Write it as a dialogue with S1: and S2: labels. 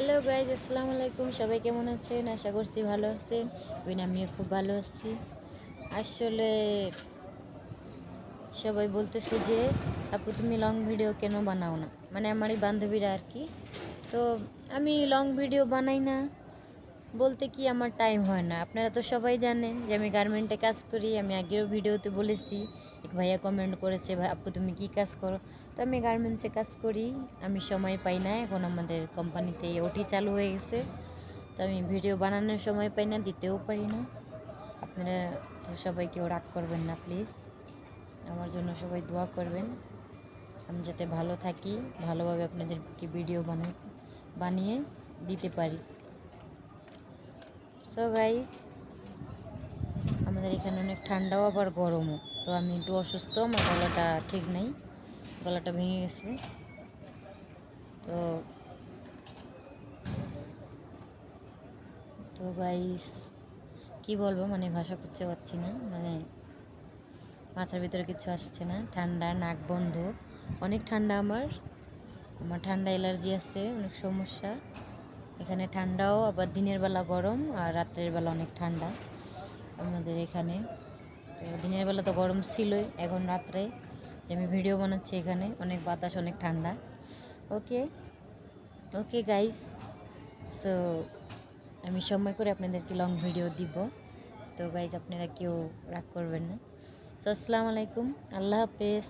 S1: Hello guys আসসালামু আলাইকুম। সবাই কেমন আছেন? আশা করছি ভালো আছেন। বিন, আমিও খুব ভালো আছি। আসলে সবাই বলতেছে যে, আপু, তুমি লং ভিডিও কেন বানাও না? মানে আমারই বান্ধবীরা আর কি। তো, আমি লং ভিডিও বানাই না। বলতে কি আমার টাইম হয় না। আপনারা তো সবাই জানেন যে আমি গার্মেন্টে কাজ করি, আমি আগেও ভিডিওতে বলেছি, এক ভাইয়া কমেন্ট করেছে, ভাই, আপু, তুমি কী কাজ করো? তো আমি গার্মেন্টসে কাজ করি, আমি সময় পাই না, এখন আমাদের কোম্পানিতে ওটি চালু হয়ে গেছে। তো আমি ভিডিও বানানোর সময় পাই না, দিতেও পারি না। আপনারা তো সবাই কেউ রাগ করবেন না প্লিজ আমার জন্য সবাই দোয়া করবেন। আমি যাতে ভালো থাকি, ভালোভাবে আপনাদেরকে ভিডিও বানাই, বানিয়ে দিতে পারি। সো গাইস আমাদের এখানে অনেক ঠান্ডাও, আবার গরমও। তো আমি একটু অসুস্থ, আমার গলাটা ঠিক নেই। গলাটা ভেঙে গেছে। তো তো গাইস কি বলব? মানে ভাষা খুঁজতে পারছি না। মানে মাথার ভিতরে কিছু আসছে না। ঠান্ডা, নাক বন্ধ। অনেক ঠান্ডা আমার। আমার ঠান্ডা অ্যালার্জি আছে, অনেক সমস্যা। এখানে ঠান্ডাও, আবার দিনের বেলা গরম আর রাত্রের বেলা অনেক ঠান্ডা আমাদের এখানে। তো দিনের বেলা তো গরম ছিলই, এখন রাত্রে আমি ভিডিও বানাচ্ছি এখানে, অনেক বাতাস, অনেক ঠান্ডা। ওকে ওকে গাইস সো আমি সময় করে আপনাদেরকে লং ভিডিও দিব। তো গাইজ আপনারা কেউ রাগ করবেন না। তো আসসালামু আলাইকুম, আল্লাহ হাফেজ।